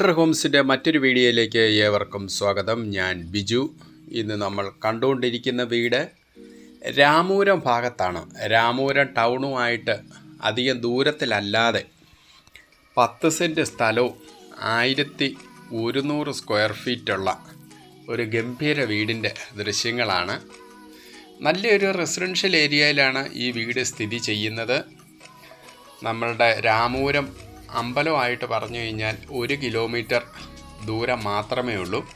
Better ഹോംസിന്റെ മറ്റൊരു വീഡിയോയിലേക്ക് ഏവർക്കും സ്വാഗതം. ഞാൻ ബിജു. ഇന്ന് നമ്മൾ കണ്ടുകൊണ്ടിരിക്കുന്ന വീട് രാമൂരം ഭാഗത്താണ്. രാമൂരം ടൗണുമായിട്ട് അധികം ദൂരത്തിലല്ലാതെ പത്ത് സെന്റ് സ്ഥലവും ആയിരത്തി ഒരുന്നൂറ് സ്ക്വയർ ഫീറ്റുള്ള ഒരു ഗംഭീര വീടിന്റെ ദൃശ്യങ്ങളാണ്. നല്ലൊരു റെസിഡൻഷ്യൽ ഏരിയയിലാണ് ഈ വീട് സ്ഥിതി ചെയ്യുന്നത്. നമ്മളുടെ രാമൂരം അമ്പലമായിട്ട് പറഞ്ഞു കഴിഞ്ഞാൽ ഒരു കിലോമീറ്റർ ദൂരം മാത്രമേ ഉള്ളൂ.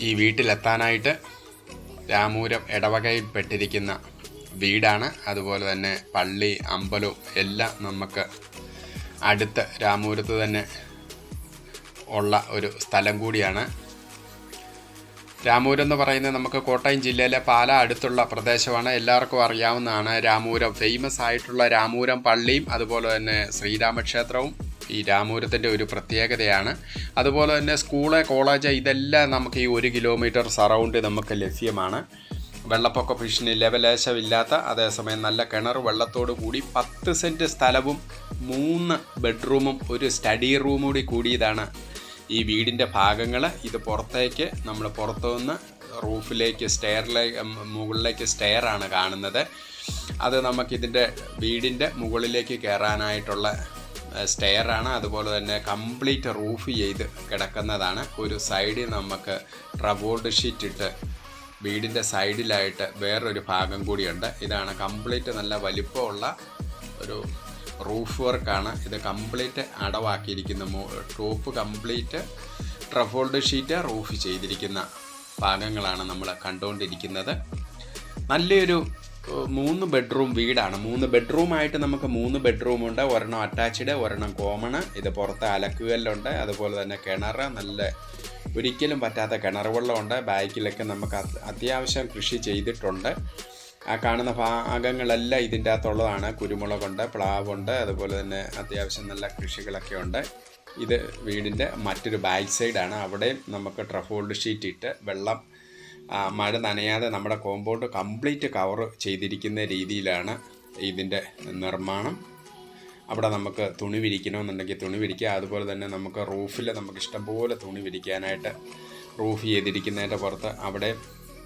ഈ വീട്ടിലെത്താനായിട്ട് രാമൂരം ഇടവകയിൽപ്പെട്ടിരിക്കുന്ന വീടാണ്. അതുപോലെ തന്നെ പള്ളി അമ്പലവും എല്ലാം നമുക്ക് അടുത്ത് രാമൂരത്ത് തന്നെ ഉള്ള ഒരു സ്ഥലം കൂടിയാണ്. രാമൂരം എന്ന് പറയുന്നത് നമുക്ക് കോട്ടയം ജില്ലയിലെ പാല അടുത്തുള്ള പ്രദേശമാണ്. എല്ലാവർക്കും അറിയാവുന്നതാണ് രാമൂരം. ഫേമസ് ആയിട്ടുള്ള രാമൂരം പള്ളിയും അതുപോലെ തന്നെ ശ്രീരാമക്ഷേത്രവും ഈ രാമൂരത്തിന്റെ ഒരു പ്രത്യേകതയാണ്. അതുപോലെ തന്നെ സ്കൂൾ കോളേജ് ഇതെല്ലാം നമുക്ക് ഈ ഒരു കിലോമീറ്റർ സറൗണ്ട് നമുക്ക് ലഭ്യമാണ്. വെള്ളപ്പൊക്ക ഭീഷണി ലെവലേശമില്ലാത്ത അതേസമയം നല്ല കിണർ വെള്ളത്തോടു കൂടി പത്ത് സെന്റ് സ്ഥലവും മൂന്ന് ബെഡ്റൂമും ഒരു സ്റ്റഡി റൂമും കൂടി കൂടിയതാണ് ഈ വീടിന്റെ ഭാഗങ്ങൾ ഇത് പുറത്തേക്ക് നമ്മൾ പുറത്തുനിന്ന് റൂഫിലേക്ക് സ്റ്റെയറിലേക്ക് മുകളിലേക്ക് സ്റ്റെയറാണ് കാണുന്നത്. അത് നമുക്കിതിന്റെ വീടിന്റെ മുകളിലേക്ക് കയറാനായിട്ടുള്ള സ്റ്റെയറാണ് അതുപോലെ തന്നെ കംപ്ലീറ്റ് റൂഫ് ചെയ്ത് കിടക്കുന്നതാണ്. ഒരു സൈഡിൽ നമുക്ക് റബോർഡ് ഷീറ്റ് ഇട്ട് വീടിന്റെ സൈഡിലായിട്ട് വേറൊരു ഭാഗം കൂടിയുണ്ട്. ഇതാണ് കംപ്ലീറ്റ് നല്ല വലിപ്പമുള്ള ഒരു റൂഫ് വർക്കാണ്. ഇത് കംപ്ലീറ്റ് അടവാക്കിയിരിക്കുന്ന. ടോപ്പ് കംപ്ലീറ്റ് ട്രഫോൾഡ് ഷീറ്റ് റൂഫ് ചെയ്തിരിക്കുന്ന ഭാഗങ്ങളാണ് നമ്മൾ കണ്ടുകൊണ്ടിരിക്കുന്നത് നല്ലൊരു മൂന്ന് ബെഡ്റൂം വീടാണ്. മൂന്ന് ബെഡ്റൂമായിട്ട് നമുക്ക് മൂന്ന് ബെഡ്റൂം ഉണ്ട് ഒരെണ്ണം അറ്റാച്ച്ഡ് ഒരെണ്ണം കോമണ് ഇത് പുറത്ത് അലക്കുകല്ലുണ്ട് അതുപോലെ തന്നെ കിണർ നല്ല ഒരിക്കലും പറ്റാത്ത കിണർ വെള്ളമുണ്ട്. ബാക്കിലൊക്കെ നമുക്ക് അത്യാവശ്യം കൃഷി ചെയ്തിട്ടുണ്ട്. ആ കാണുന്ന ഭാഗങ്ങളെല്ലാം ഇതിന്റെ അകത്തുള്ളതാണ്. കുരുമുളകുണ്ട് പ്ലാവുണ്ട് അതുപോലെ തന്നെ അത്യാവശ്യം നല്ല കൃഷികളൊക്കെ ഉണ്ട്. ഇത് വീടിന്റെ മറ്റൊരു ബാക്ക് സൈഡാണ്. അവിടെയും നമുക്ക് ട്രഫോൾഡ് ഷീറ്റ് ഇട്ട് വെള്ളം മഴ നനയാതെ നമ്മുടെ കോമ്പൗണ്ട് കംപ്ലീറ്റ് കവർ ചെയ്തിരിക്കുന്ന രീതിയിലാണ് ഇതിന്റെ നിർമ്മാണം. അവിടെ നമുക്ക് തുണി വിരിക്കണമെന്നുണ്ടെങ്കിൽ തുണി വിരിക്കുക. അതുപോലെ തന്നെ നമുക്ക് റൂഫിൽ നമുക്ക് ഇഷ്ടംപോലെ തുണി വിരിക്കാനായിട്ട് റൂഫ് ചെയ്തിരിക്കുന്നതിന്റെ പുറത്ത് അവിടെ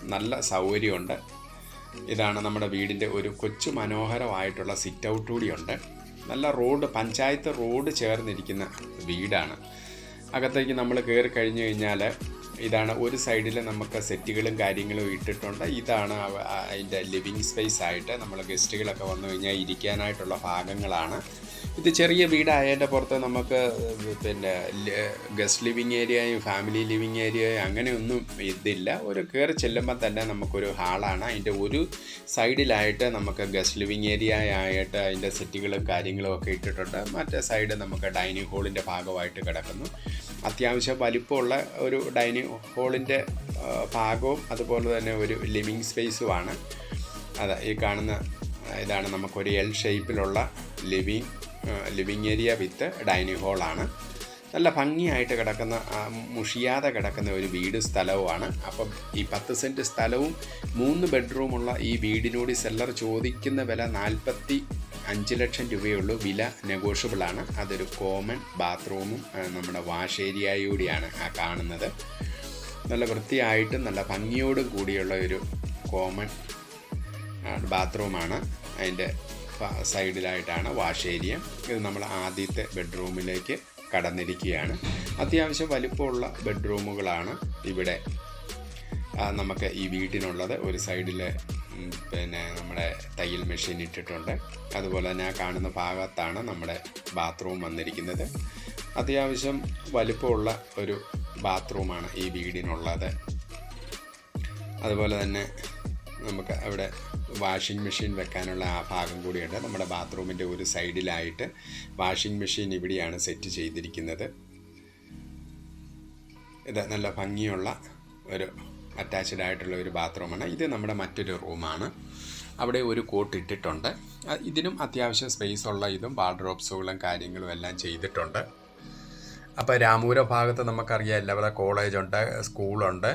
നല്ല സൗകര്യമുണ്ട്. ഇതാണ് നമ്മുടെ വീടിന്റെ ഒരു കൊച്ചു മനോഹരമായിട്ടുള്ള സിറ്റ് ഔട്ട് കൂടിയുണ്ട്. നല്ല റോഡ് പഞ്ചായത്ത് റോഡ് ചേർന്നിരിക്കുന്ന വീടാണ്. അകത്തേക്ക് നമ്മൾ കയറി കഴിഞ്ഞു കഴിഞ്ഞാൽ ഇതാണ് ഒരു സൈഡിൽ നമുക്ക് സെറ്റുകളും കാര്യങ്ങളും ഇട്ടിട്ടുണ്ട്. ഇതാണ് അതിന്റെ ലിവിങ് സ്പേസ് ആയിട്ട് നമ്മൾ ഗസ്റ്റുകളൊക്കെ വന്നു കഴിഞ്ഞാൽ ഇരിക്കാനായിട്ടുള്ള ഭാഗങ്ങളാണ്. ഇത് ചെറിയ വീടായതിന്റെ പുറത്ത് നമുക്ക് പിന്നെ ഗസ്റ്റ് ലിവിങ് ഏരിയയും ഫാമിലി ലിവിങ് ഏരിയയും അങ്ങനെയൊന്നും ഇതില്ല. ഒരു കയറി ചെല്ലുമ്പോൾ തന്നെ നമുക്കൊരു ഹാളാണ്. അതിന്റെ ഒരു സൈഡിലായിട്ട് നമുക്ക് ഗസ്റ്റ് ലിവിങ് ഏരിയ ആയിട്ട് അതിന്റെ സെറ്റുകളും കാര്യങ്ങളും ഒക്കെ ഇട്ടിട്ടുണ്ട്. മറ്റേ സൈഡ് നമുക്ക് ഡൈനിങ് ഹോളിന്റെ ഭാഗമായിട്ട് കിടക്കുന്നു. അത്യാവശ്യം വലിപ്പമുള്ള ഒരു ഡൈനിങ് ഹോളിന്റെ ഭാഗവും അതുപോലെ തന്നെ ഒരു ലിവിങ് സ്പേസുമാണ് അതെ ഈ കാണുന്ന ഇതാണ് നമുക്കൊരു എൽ ഷേപ്പിലുള്ള living living area with dining ഹോളാണ്. നല്ല ഭംഗിയായിട്ട് കിടക്കുന്ന മുഷിയാതെ കിടക്കുന്ന ഒരു വീട് സ്ഥലവുമാണ്. അപ്പം ഈ പത്ത് സെന്റ് സ്ഥലവും മൂന്ന് ബെഡ്റൂമുള്ള ഈ വീടിനോട് സെല്ലർ ചോദിക്കുന്ന വില നാൽപ്പത്തി അഞ്ച് ലക്ഷം രൂപയുള്ളൂ. വില നെഗോഷ്യബിളാണ്. അതൊരു കോമൺ ബാത്റൂമും നമ്മുടെ വാഷ് ഏരിയയോടെയാണ് ആ കാണുന്നത്. നല്ല വൃത്തിയായിട്ടും നല്ല ഭംഗിയോടും കൂടിയുള്ള ഒരു കോമൺ ബാത്റൂമാണ്. അതിന്റെ സൈഡിലായിട്ടാണ് വാഷ് ഏരിയ ഇത് നമ്മൾ ആദ്യത്തെ ബെഡ്റൂമിലേക്ക് കടന്നിരിക്കുകയാണ്. അത്യാവശ്യം വലിപ്പമുള്ള ബെഡ്റൂമുകളാണ് ഇവിടെ നമുക്ക് ഈ വീട്ടിനുള്ളത്. ഒരു സൈഡിൽ പിന്നെ നമ്മുടെ തയ്യൽ മെഷീൻ ഇട്ടിട്ടുണ്ട്. അതുപോലെ തന്നെ ആ കാണുന്ന ഭാഗത്താണ് നമ്മുടെ ബാത്റൂം വന്നിരിക്കുന്നത്. അത്യാവശ്യം വലിപ്പമുള്ള ഒരു ബാത്റൂമാണ് ഈ വീടിനുള്ളത്. അതുപോലെ തന്നെ നമുക്ക് അവിടെ വാഷിംഗ് മെഷീൻ വെക്കാനുള്ള ആ ഭാഗം കൂടിയുണ്ട്. നമ്മുടെ ബാത്റൂമിന്റെ ഒരു സൈഡിലായിട്ട് വാഷിംഗ് മെഷീൻ ഇവിടെയാണ് സെറ്റ് ചെയ്തിരിക്കുന്നത്. ഇത് നല്ല ഭംഗിയുള്ള ഒരു അറ്റാച്ച്ഡ് ആയിട്ടുള്ള ഒരു ബാത്റൂമാണ് ഇത് നമ്മുടെ മറ്റൊരു റൂമാണ് അവിടെ ഒരു കോട്ട് ഇട്ടിട്ടുണ്ട്. ഇതിനും അത്യാവശ്യം സ്പേസ് ഉള്ള ഇതും വാർഡ്രോപ്സുകളും കാര്യങ്ങളും എല്ലാം ചെയ്തിട്ടുണ്ട്. അപ്പോൾ രാമൂര ഭാഗത്ത് നമുക്കറിയാം എല്ലാവരുടെ കോളേജുണ്ട് സ്കൂളുണ്ട്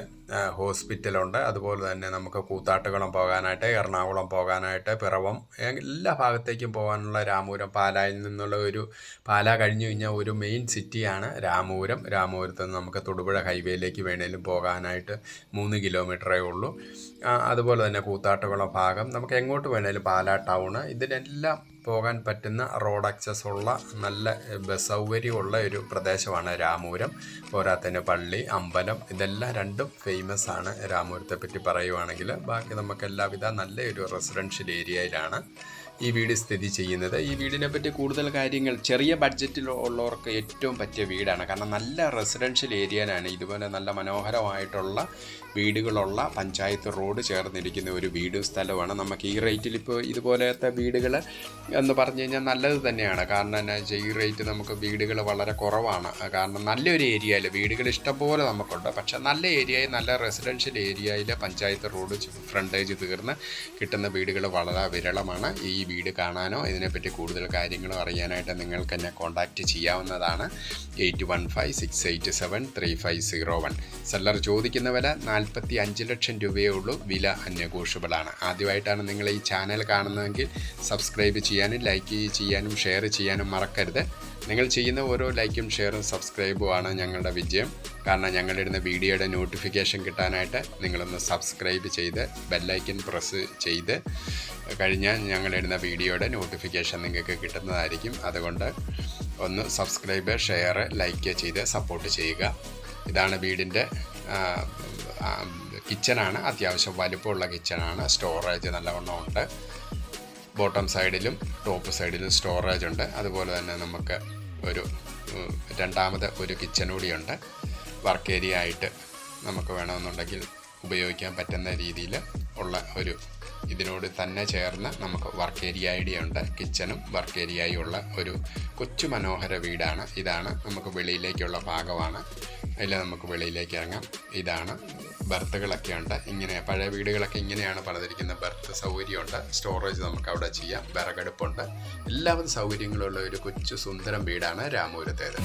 ഹോസ്പിറ്റലുണ്ട്. അതുപോലെ തന്നെ നമുക്ക് കൂത്താട്ടുകുളം പോകാനായിട്ട് എറണാകുളം പോകാനായിട്ട് പിറവം എല്ലാ ഭാഗത്തേക്കും പോകാനുള്ള രാമൂരം പാലായിൽ നിന്നുള്ള ഒരു പാല കഴിഞ്ഞു കഴിഞ്ഞാൽ ഒരു മെയിൻ സിറ്റിയാണ് രാമൂരം. രാമൂരത്ത് നിന്ന് നമുക്ക് തൊടുപുഴ ഹൈവേയിലേക്ക് വേണേലും പോകാനായിട്ട് മൂന്ന് കിലോമീറ്ററേ ഉള്ളൂ. അതുപോലെ തന്നെ കൂത്താട്ടുകുളം ഭാഗം. നമുക്ക് എങ്ങോട്ട് വേണേലും പാലാ ടൗണ് ഇതിനെല്ലാം പോകാൻ പറ്റുന്ന റോഡ് ആക്സസ് ഉള്ള നല്ല ബസ് സൗകര്യമുള്ള ഒരു പ്രദേശമാണ് രാമൂരം. പോരാത്തതിന് പള്ളി അമ്പലം ഇതെല്ലാം രണ്ടും ആണ് രാമപുരത്തെ പറ്റി പറയുവാണെങ്കിൽ. ബാക്കി നമുക്ക് എല്ലാവിധ നല്ലൊരു റെസിഡൻഷ്യൽ ഏരിയയിലാണ് ഈ വീട് സ്ഥിതി ചെയ്യുന്നത്? ഈ വീടിനെ പറ്റി കൂടുതൽ കാര്യങ്ങൾ ചെറിയ ബഡ്ജറ്റിൽ ഉള്ളവർക്ക് ഏറ്റവും പറ്റിയ വീടാണ്. കാരണം നല്ല റെസിഡൻഷ്യൽ ഏരിയയിലാണ് ഇതുപോലെ നല്ല മനോഹരമായിട്ടുള്ള വീടുകളുള്ള പഞ്ചായത്ത് റോഡ് ചേർന്നിരിക്കുന്ന ഒരു വീടും സ്ഥലമാണ് നമുക്ക് ഈ റേറ്റിൽ ഇപ്പോൾ ഇതുപോലത്തെ വീടുകൾ എന്ന് പറഞ്ഞു കഴിഞ്ഞാൽ നല്ലത് തന്നെയാണ്. കാരണം എന്നാ വെച്ചാൽ ഈ റേറ്റ് നമുക്ക് വീടുകൾ വളരെ കുറവാണ്. കാരണം നല്ലൊരു ഏരിയയിൽ വീടുകൾ ഇഷ്ടംപോലെ നമുക്കുണ്ട്. പക്ഷേ നല്ല ഏരിയയിൽ നല്ല റെസിഡൻഷ്യൽ ഏരിയയിൽ പഞ്ചായത്ത് റോഡ് ഫ്രണ്ടേജ് തീർന്ന് കിട്ടുന്ന വീടുകൾ വളരെ വിരളമാണ്. ഈ വീട് കാണാനോ ഇതിനെപ്പറ്റി കൂടുതൽ കാര്യങ്ങളോ അറിയാനായിട്ട് നിങ്ങൾക്ക് എന്നെ കോൺടാക്റ്റ് ചെയ്യാവുന്നതാണ് eight one five six eight seven three five zero one. Seller ചോദിക്കുന്ന വില നാൽപ്പത്തി അഞ്ച് ലക്ഷം രൂപയേ ഉള്ളൂ. വില അന്യഘോഷബിളാണ് ആദ്യമായിട്ടാണ് നിങ്ങൾ ഈ ചാനൽ കാണുന്നതെങ്കിൽ സബ്സ്ക്രൈബ് ചെയ്യാനും ലൈക്ക് ചെയ്യാനും ഷെയർ ചെയ്യാനും മറക്കരുത്. നിങ്ങൾ ചെയ്യുന്ന ഓരോ ലൈക്കും ഷെയറും സബ്സ്ക്രൈബും ആണ് ഞങ്ങളുടെ വിജയം. കാരണം ഞങ്ങളിടുന്ന വീഡിയോയുടെ നോട്ടിഫിക്കേഷൻ കിട്ടാനായിട്ട് നിങ്ങളൊന്ന് സബ്സ്ക്രൈബ് ചെയ്ത് ബെല്ലൈക്കൻ പ്രസ് ചെയ്ത് കഴിഞ്ഞാൽ ഞങ്ങളിടുന്ന വീഡിയോയുടെ നോട്ടിഫിക്കേഷൻ നിങ്ങൾക്ക് കിട്ടുന്നതായിരിക്കും. അതുകൊണ്ട് ഒന്ന് സബ്സ്ക്രൈബ് ഷെയർ ലൈക്ക് ചെയ്ത് സപ്പോർട്ട് ചെയ്യുക. ഇതാണ് വീടിന്റെ കിച്ചണാണ് അത്യാവശ്യം വലുപ്പമുള്ള കിച്ചണാണ് സ്റ്റോറേജ് നല്ലവണ്ണം ഉണ്ട്. ബോട്ടം സൈഡിലും ടോപ്പ് സൈഡിലും സ്റ്റോറേജ് ഉണ്ട്. അതുപോലെ തന്നെ നമുക്ക് ഒരു രണ്ടാമത് ഒരു കിച്ചൺ കൂടിയുണ്ട്. വർക്ക് ഏരിയ ആയിട്ട് നമുക്ക് വേണമെന്നുണ്ടെങ്കിൽ ഉപയോഗിക്കാൻ പറ്റുന്ന രീതിയിൽ ഉള്ള ഒരു ഇതിനോട് തന്നെ ചേർന്ന് നമുക്ക് വർക്ക് ഏരിയ ഐഡിയ ഉണ്ട്. കിച്ചണും വർക്ക് ഏരിയയും ഉള്ള ഒരു കൊച്ചു മനോഹര വീടാണ്. ഇതാണ് നമുക്ക് വെളിയിലേക്കുള്ള ഭാഗമാണ്. അതിൽ നമുക്ക് വെളിയിലേക്ക് ഇറങ്ങാം. ഇതാണ് ബർത്തുകളൊക്കെ ഉണ്ട്. ഇങ്ങനെ പഴയ വീടുകളൊക്കെ ഇങ്ങനെയാണ് പണിതിരിക്കുന്ന ബർത്ത് സൗകര്യമുണ്ട്. സ്റ്റോറേജ് നമുക്ക് അവിടെ ചെയ്യാം. വിറകടുപ്പുണ്ട്. എല്ലാവിധ സൗകര്യങ്ങളുള്ള ഒരു കൊച്ചു സുന്ദരം വീടാണ് രാമപുരത്തേത്